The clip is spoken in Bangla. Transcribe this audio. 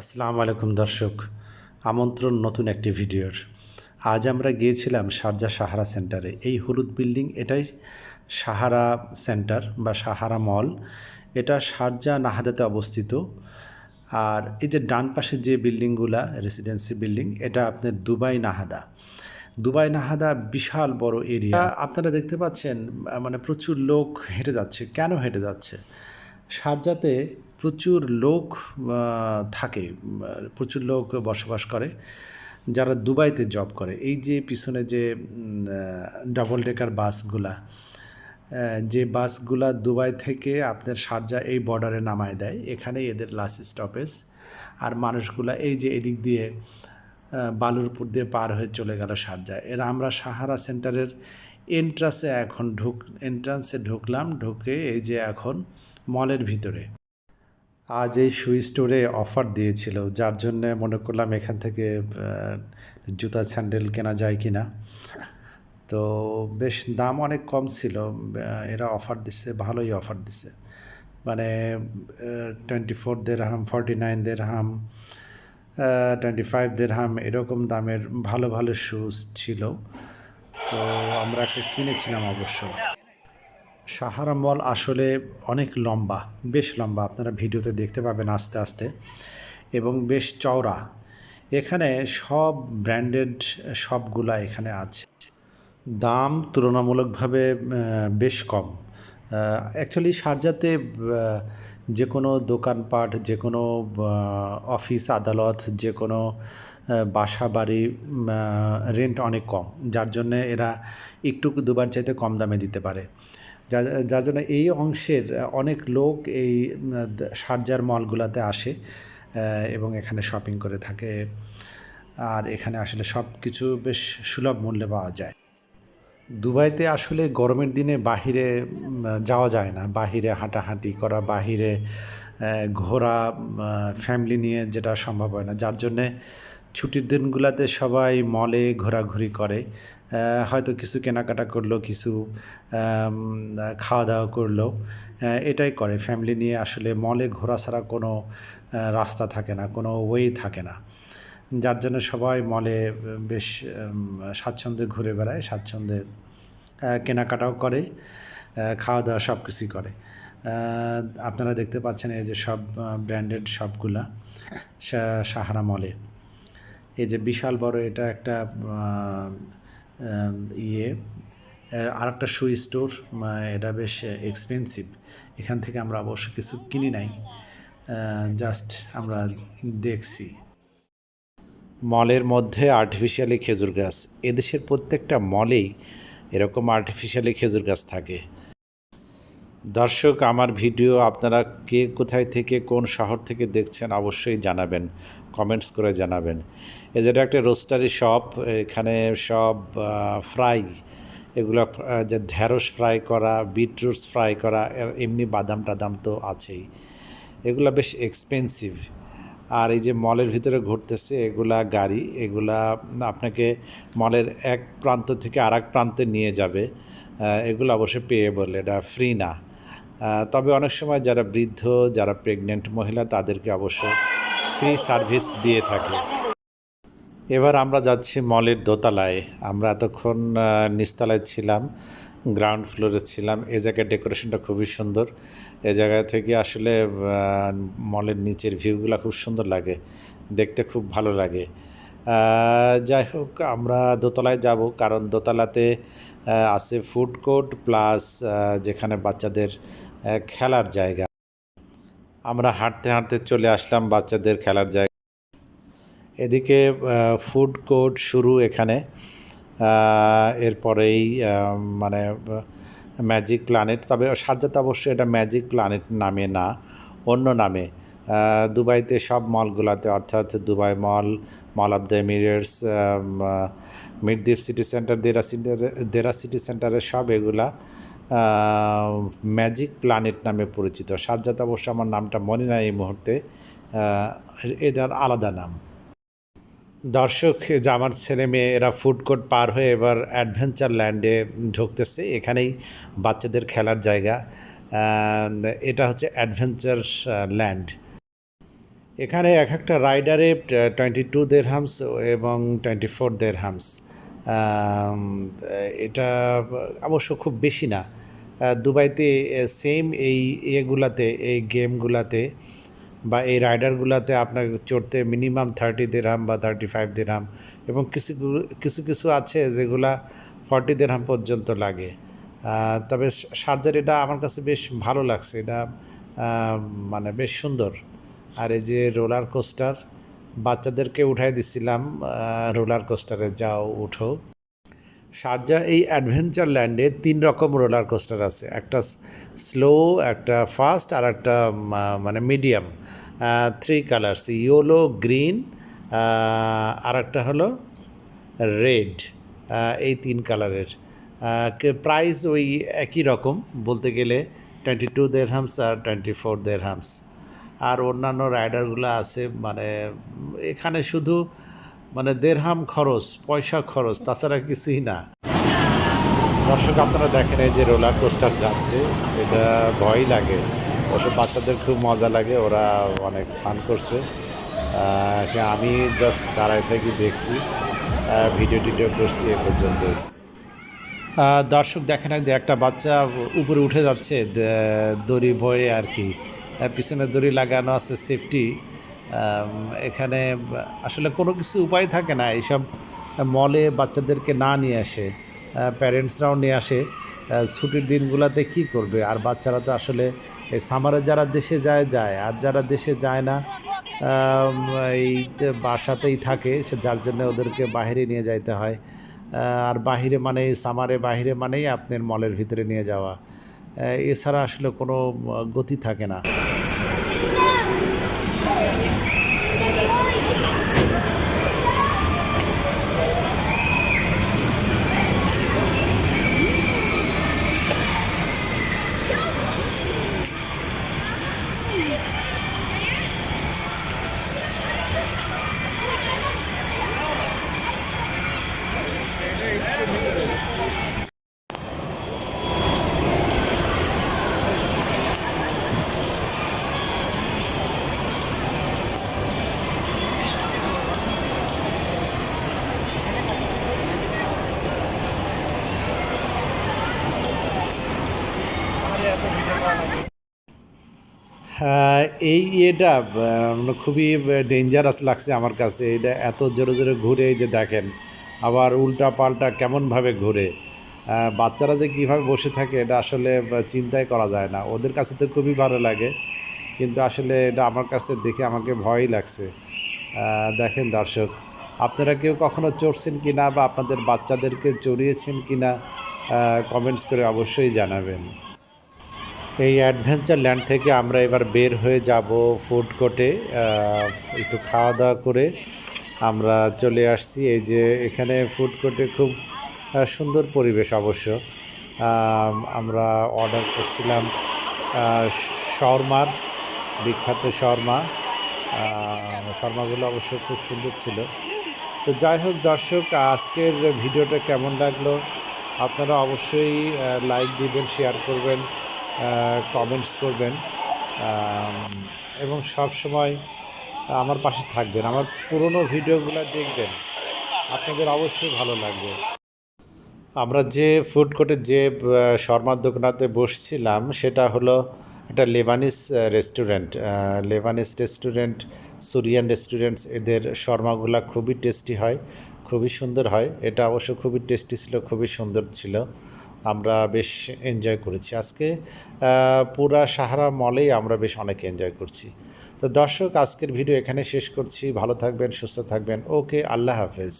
আসসালামু আলাইকুম দর্শক, আমন্ত্রণ নতুন একটি ভিডিওর। আজ আমরা গিয়েছিলাম শারজা সাহারা সেন্টারে। এই হলুদ বিল্ডিং এটাই সাহারা সেন্টার বা সাহারা মল। এটা শারজা নাহাদাতে অবস্থিত। আর এই যে ডান পাশে যে বিল্ডিংগুলা, রেসিডেন্সি বিল্ডিং, এটা আপনার দুবাই নাহাদা। দুবাই নাহাদা বিশাল বড় এরিয়া। আপনারা দেখতে পাচ্ছেন মানে প্রচুর লোক হেঁটে যাচ্ছে। কেন হেঁটে যাচ্ছে? শারজাতে প্রচুর লোক থাকে, প্রচুর লোক বসবাস করে, যারা দুবাইতে জব করে। এই যে পিছনে যে ডাবল ডেকার বাসগুলা যে বাসগুলা দুবাই থেকে আপনার সারজা এই বর্ডারে নামায় দেয়, এখানেই এদের লাস্ট স্টপেজ আর মানুষগুলা এই যে এদিক দিয়ে বালুরপুর দিয়ে পার হয়ে চলে গেল সারজা। এর আমরা সাহারা সেন্টারের এন্ট্রান্সে এখন ঢুক এন্ট্রান্সে ঢুকলাম, ঢুকে এই যে এখন মলের ভিতরে। আজ এই সুই স্টোরে অফার দিয়েছিল, যার জন্য মনে করলাম এখান থেকে জুতা স্যান্ডেল কেনা যায় কি না তো বেশ দাম অনেক কম ছিল এরা অফার দিচ্ছে ভালোই অফার দিচ্ছে মানে twenty four dirham forty nine dirham twenty five dirham এরকম দামের ভালো ভালো শুজ ছিল। তো আমরা একটা কিনেছিলাম অবশ্য। সাহারা মল আসলে অনেক লম্বা, বেশ লম্বা। আপনারা ভিডিওতে দেখতে পাবেন আস্তে আস্তে। এবং বেশ চওড়া। এখানে সব ব্র্যান্ডেড সবগুলা এখানে আছে। দাম তুলনামূলকভাবে বেশ কম। অ্যাকচুয়ালি সারজাতে যে কোনো দোকানপাট যে কোনো অফিস, আদালত যে কোনো বাসা, বাড়ি রেন্ট অনেক কম। যার জন্যে এরা একটু দুবার চাইতে কম দামে দিতে পারে। যার জন্য এই অংশের অনেক লোক এই শারজার মলগুলোতে আসে এবং এখানে শপিং করে থাকে। আর এখানে আসলে সব কিছু বেশ সুলভ মূল্যে পাওয়া যায়। দুবাইতে আসলে গরমের দিনে বাহিরে যাওয়া যায় না। বাহিরে হাঁটাহাঁটি করা, বাহিরে ঘোরা ফ্যামিলি নিয়ে যেটা সম্ভব হয় না। যার জন্যে ছুটির দিনগুলোতে সবাই মলে ঘোরাঘুরি করে। হয়তো কিছু কেনাকাটা করল, কিছু খাওয়া দাওয়া করল। এটাই করে। ফ্যামিলি নিয়ে আসলে মলে ঘোরা ছাড়া কোনো রাস্তা থাকে না, কোনো ওয়ে থাকে না। যার জন্য সবাই মলে বেশ স্বাচ্ছন্দ্যে ঘুরে বেড়ায়, স্বাচ্ছন্দ্যে কেনাকাটাও করে খাওয়া দাওয়া সব কিছুই করে আপনারা দেখতে পাচ্ছেন এই যে সব ব্র্যান্ডেড শপগুলা সা- সাহারা মলে এই যে বিশাল বড় এটা একটা ইয়ে আর একটা শু স্টোর এটা বেশ এক্সপেন্সিভ এখান থেকে আমরা অবশ্য কিছু কিনি নাই জাস্ট আমরা দেখছি। মলের মধ্যে আর্টিফিশিয়ালি খেজুর গাছ। এদেশের প্রত্যেকটা মলেই এরকম আর্টিফিশিয়ালি খেজুর গাছ থাকে। দর্শক, আমার ভিডিও আপনারা কে কোথায় থেকে, কোন শহর থেকে দেখছেন অবশ্যই জানাবেন। কমেন্টস করে জানাবেন। এ যেটা একটা রোস্টারি শপ, এখানে সব ফ্রাই, এগুলো যে ঢ্যাঁড়স ফ্রাই করা, বিটরুটস ফ্রাই করা এমনি বাদাম টাদাম তো আছেই। এগুলা বেশ এক্সপেন্সিভ আর এই যে মলের ভিতরে ঘুরতেছে, এগুলা গাড়ি, এগুলা আপনাকে মলের এক প্রান্ত থেকে আর প্রান্তে নিয়ে যাবে। এগুলো অবশ্যই পেয়ে বলে এটা ফ্রি না। তবে অনেক সময় যারা বৃদ্ধ, যারা প্রেগনেন্ট মহিলা, তাদেরকে অবশ্য ফ্রি সার্ভিস দিয়ে থাকে। এবার আমরা যাচ্ছি মলের দোতলায়। আমরা এতক্ষণ নিচতলায় ছিলাম গ্রাউন্ড ফ্লোরে ছিলাম। এ জায়গায় ডেকোরেশনটা খুবই সুন্দর। এ জায়গা থেকে আসলে মলের নিচের ভিউগুলো খুব সুন্দর লাগে। দেখতে খুব ভালো লাগে। যাই হোক, আমরা দোতলায় যাব কারণ দোতলাতে আছে ফুড কোর্ট প্লাস যেখানে বাচ্চাদের খেলার জায়গা। আমরা হাঁটতে হাঁটতে চলে আসলাম বাচ্চাদের খেলার জায়গা। এদিকে ফুড কোর্ট শুরু এখানে। এরপরেই মানে ম্যাজিক প্ল্যানেট তবে সারজাতে অবশ্যই এটা ম্যাজিক প্ল্যানেট নামে না, অন্য নামে। দুবাইতে সব মলগুলোতে, অর্থাৎ Dubai mall mall of the Emirates মিডদ্বীপ city centre Deira city Deira city সেন্টারের সব এগুলা ম্যাজিক প্ল্যানেট নামে পরিচিত। সারজাতে অবশ্য আমার নামটা মনে নাই এই মুহূর্তে। এটার আলাদা নাম। দর্শক, যে আমার ছেলে মেয়ে, এরা ফুড কোর্ট পার হয়ে এবার অ্যাডভেঞ্চার ল্যান্ডে ঢুকতেছে। এখানেই বাচ্চাদের খেলার জায়গা। এটা হচ্ছে অ্যাডভেঞ্চার ল্যান্ড। এখানে এক একটা রাইডারে টোয়েন্টি টু দেড়হামস এবং টোয়েন্টি ফোর দেড়হামস। এটা অবশ্য খুব বেশি না। দুবাইতে সেম এই ইয়েগুলাতে, এই গেমগুলাতে বা এই রাইডারগুলাতে আপনার চড়তে মিনিমাম থার্টি দেড়হাম বা থার্টি ফাইভ দেড়হাম এবং কিছু কিছু কিছু আছে যেগুলা ফর্টি দেড়হাম পর্যন্ত লাগে। তবে শার্জার এটা আমার কাছে বেশ ভালো লাগছে। এটা মানে বেশ সুন্দর। আর এই যে রোলার কোস্টার বাচ্চাদেরকে উঠাই দিছিলাম রোলার কোস্টারে, যাও, উঠো। শারজা এই অ্যাডভেঞ্চার ল্যান্ডে তিন রকম রোলার কোস্টার আছে। একটা স্লো, একটা ফাস্ট, আর একটা মানে medium. Three colours, yellow, green আর একটা হলো রেড এই তিন কালারের। প্রাইস ওই একই রকম বলতে গেলে, টোয়েন্টি টু দেড়হামস আর টোয়েন্টি ফোর দেড়হামস। আর অন্যান্য রাইডারগুলো আছে মানে এখানে শুধু মানে দেড়হাম খরচ, পয়সা খরচ, তাছাড়া কিছুই না। দর্শক, আপনারা দেখেন এই যে রোলার কোস্টার যাচ্ছে, এটা ভয় লাগে। ওসব বাচ্চাদের খুব মজা লাগে, ওরা অনেক ফান করছে। আমি জাস্ট দাঁড়ায় থেকে দেখছি ভিডিও টিডিও করছি এ পর্যন্ত দর্শক, দেখেন যে একটা বাচ্চা উপরে উঠে যাচ্ছে দড়ি বয়ে আর কি। পিছনে দড়ি লাগানো আছে সেফটি এখানে, আসলে কোনো কিছু উপায় থাকে না, এইসব মলে বাচ্চাদেরকে না নিয়ে আসে প্যারেন্টসরাও নিয়ে আসে ছুটির দিনগুলোতে কি করবে? আর বাচ্চারা তো আসলে এই সামারে যারা দেশে যায় যায়, আর যারা দেশে যায় না এই বাসাতেই থাকে, সে যার জন্য ওদেরকে বাইরে নিয়ে যাইতে হয়। আর বাহিরে মানে সামারে বাহিরে মানেই আপনার মলের ভিতরে নিয়ে যাওয়া। এছাড়া আসলে কোনো গতি থাকে না। এই ইয়েটা মানে খুবই ডেঞ্জারাস লাগছে আমার কাছে। এটা এত জোরে জোরে ঘুরে যে দেখেন, আবার উল্টা পাল্টা কেমনভাবে ঘুরে। বাচ্চারা যে কীভাবে বসে থাকে, এটা আসলে চিন্তাই করা যায় না। ওদের কাছে তো খুবই ভালো লাগে, কিন্তু আসলে এটা আমার কাছে দেখে আমাকে ভয়ই লাগছে। দেখেন দর্শক, আপনারা কেউ কখনো চড়ছেন কি না বা আপনাদের বাচ্চাদেরকে চড়িয়েছেন কি না কমেন্টস করে অবশ্যই জানাবেন। এই অ্যাডভেঞ্চার ল্যান্ড থেকে আমরা এবার বের হয়ে যাব ফুড কোর্টে একটু খাওয়া দাওয়া করে আমরা চলে আসছি। এই যে এখানে ফুড কোর্টে খুব সুন্দর পরিবেশ অবশ্য। আমরা অর্ডার করছিলাম শর্মার, বিখ্যাত শর্মা। শর্মাগুলো অবশ্য খুব সুন্দর ছিল। তো যাই হোক দর্শক, আজকের ভিডিওটা কেমন লাগল? আপনারা অবশ্যই লাইক দিবেন শেয়ার করবেন। কমেন্টস করবেন। এবং সব সময় আমার পাশে থাকবেন। আমার পুরনো ভিডিওগুলো দেখবেন। আপনাদের অবশ্যই ভালো লাগবে। আমরা যে ফুড কোর্টে যে শর্মার দোকানাতে বসছিলাম, সেটা হলো একটা Lebanese restaurant Lebanese restaurant Syrian restaurants এদের শর্মাগুলা খুবই টেস্টি হয়, খুবই সুন্দর হয়। এটা অবশ্য খুবই টেস্টি ছিল, খুবই সুন্দর ছিল। আমরা বেশ এনজয় করেছি। আজকে পুরা সাহারা মলেই আমরা বেশ অনেক এনজয় করছি। তো দর্শক, আজকের ভিডিও এখানে শেষ করছি। ভালো থাকবেন, সুস্থ থাকবেন। ওকে আল্লাহ হাফেজ।